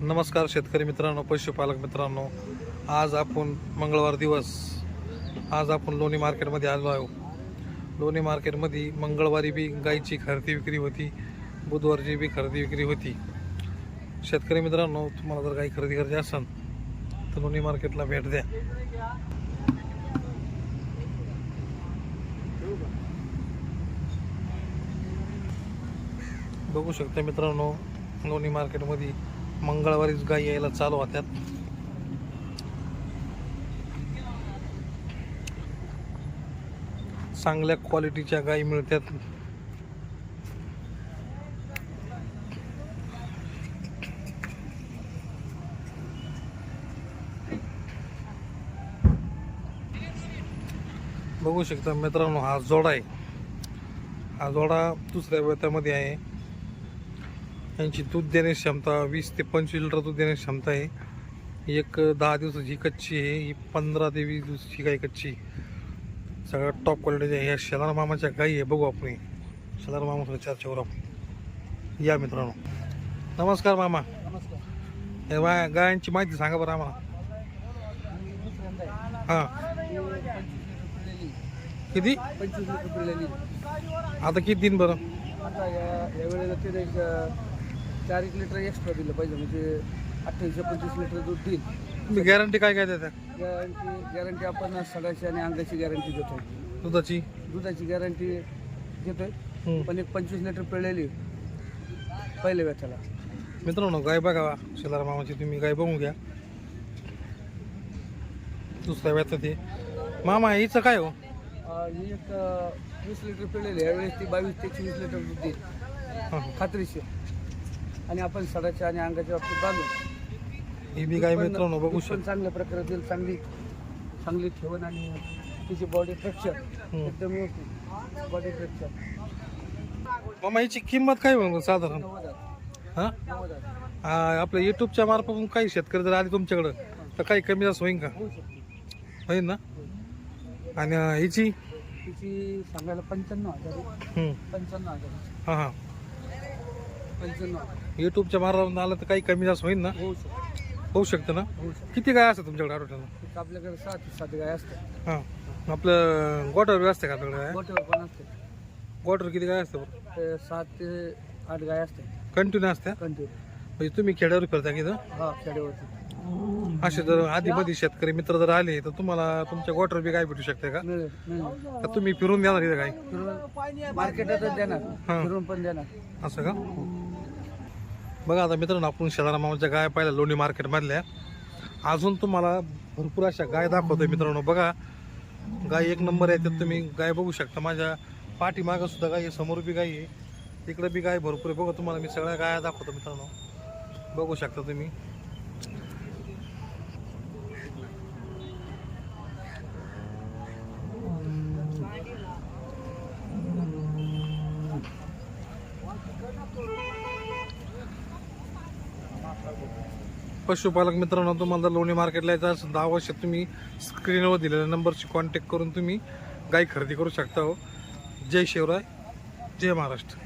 नमस्कार शेतकरी मित्रांनो पशुपालक मित्रांनो. आज आपण मंगळवार दिवस. आज आपण लोणी मार्केटमध्ये आलो आहो लोणी मार्केटमध्ये मंगळवारी बी गाईची खरेदी विक्री होती. बुधवारची बी खरेदी विक्री होती. शेतकरी मित्रांनो तुम्हाला जर गाई खरेदी करायची असेल तर लोणी मार्केटला भेट द्या. बघू शकता मित्रांनो लोणी मार्केटमध्ये मंगळवारीच गाई यायला चालू होत्यात. चांगल्या क्वालिटीच्या गाई मिळतात बघू शकता मित्रांनो हा जोडा आहे. हा जोडा दुसऱ्या वेत्यामध्ये आहे. यांची दूध देण्याची क्षमता वीस ते पंचवीस लिटर दूध देण्याची क्षमता आहे. एक दहा दिवसाची कच्ची आहे ही पंधरा ते वीस दिवसाची गाई कच्ची सगळ्यात टॉप क्वालिटीच्या ह्या शेलार मामाच्या गाई आहे. बघू आपण शेलार मामा चर्चेवर आपण. या मित्रांनो. नमस्कार मामा. नमस्कार. गायांची माहिती सांगा बरं आम्हाला. हां. किती? आता किती दिन बरं? चार एक लिटर एक्स्ट्रा दिलं पाहिजे म्हणजे अठ्ठावीसशे पंचवीस लिटर दूध देईल. तुम्ही गॅरंटी काय काय देता? गॅरंटी गॅरंटी आपण सडाची आणि अंगाची गॅरंटी देतोय दुधाची? दुधाची गॅरंटी देतोय हम्म. पण एक पंचवीस लिटर पिळलेली पहिले वेळेला मित्रांनो गाय बघा शेलार मामाची तुम्ही गाय बघून घ्या. दुसऱ्या व्यात ते मामा हिचं काय हो? ही एक अं, वीस लिटर पिळलेली यावेळेस ती बावीस ते चोवीस लिटर दूध देईल. हां, हां. खात्रीशीर. आणि आपण सडाच्या आणि अंगाच्या बाबतीत बांधू. ही बी गाय पण- मित्रांनो बघू शकता. चांगल्या प्रकारे देईल चांगली चांगली ठेवण आणि तिची बॉडी स्ट्रक्चर हम्म. एकदम व्यवस्थित. बॉडी स्ट्रक्चर मामा हिची किंमत काय म्हणून साधारण? नव्वद हजार. हां? नव्वद हजार. आ, आपल्या युट्यूबच्या मार्फत काही शेतकरी जर आले तुमच्याकडं तर काही कमी जास्त होईन का? होऊ शकते. होईन ना? आणि अं, हिची? तिची सांगायला पंच्याण्णव हजार आहे. हम्म. पंच्याण्णव हजार. हां हां. पंच्याण्णव हजार. युट्यूबच्या मार्फत आलं तर काही कमी जास्त होईन ना? होऊ शकते. होऊ शकतं ना? होऊ शकते. किती गाय असतात तुमच्याकडे आठवड्याला आपल्याकडे सात सात गाय असतात. हां. आपलं गोटावर बी असते का आपल्याकडे गाय? मोठ्यावर पण असते. गोटावर किती गाय असतं बरं? ते सात ते आठ गाय असतात. कंटिन्यू असत्या? कंटिन्यू. म्हणजे तुम्ही खेड्यावर फिरता की इथं? हा असे जर आधी मध्ये शेतकरी मित्र जर आले तर तुम्हाला तुमच्या गोटावर बी गाय भेटू शकते का? मिळेल मिळेल. तर तुम्ही फिरून देणार इथं गाय? फिरून मार्केटातच देणार. हा. फिरून पण देणार. असं का? बघा आता मित्रांनो आपण शेजारा मामाच्या गाय पाहिल्या लोणी मार्केटमधल्या. अजून तुम्हाला भरपूर अशा गाय दाखवतोय मित्रांनो. बघा गाय एक नंबर आहे त्यात तुम्ही गाय बघू शकता. माझ्या पाठीमागं सुद्धा गाय आहे समोर बी गाय आहे. तिकडं बी गाय भरपूर आहे. बघा तुम्हाला मी सगळ्या गाया दाखवतो मित्रांनो. बघू शकता तुम्ही. पशुपालक मित्रांनो तुम्हाला लोणी मार्केटला यायचं असेल तर अवश्य तुम्ही स्क्रीनवर दिलेल्या नंबरशी कॉन्टॅक्ट करून तुम्ही गाय खरेदी करू शकता हो. जय शिवराय जय महाराष्ट्र.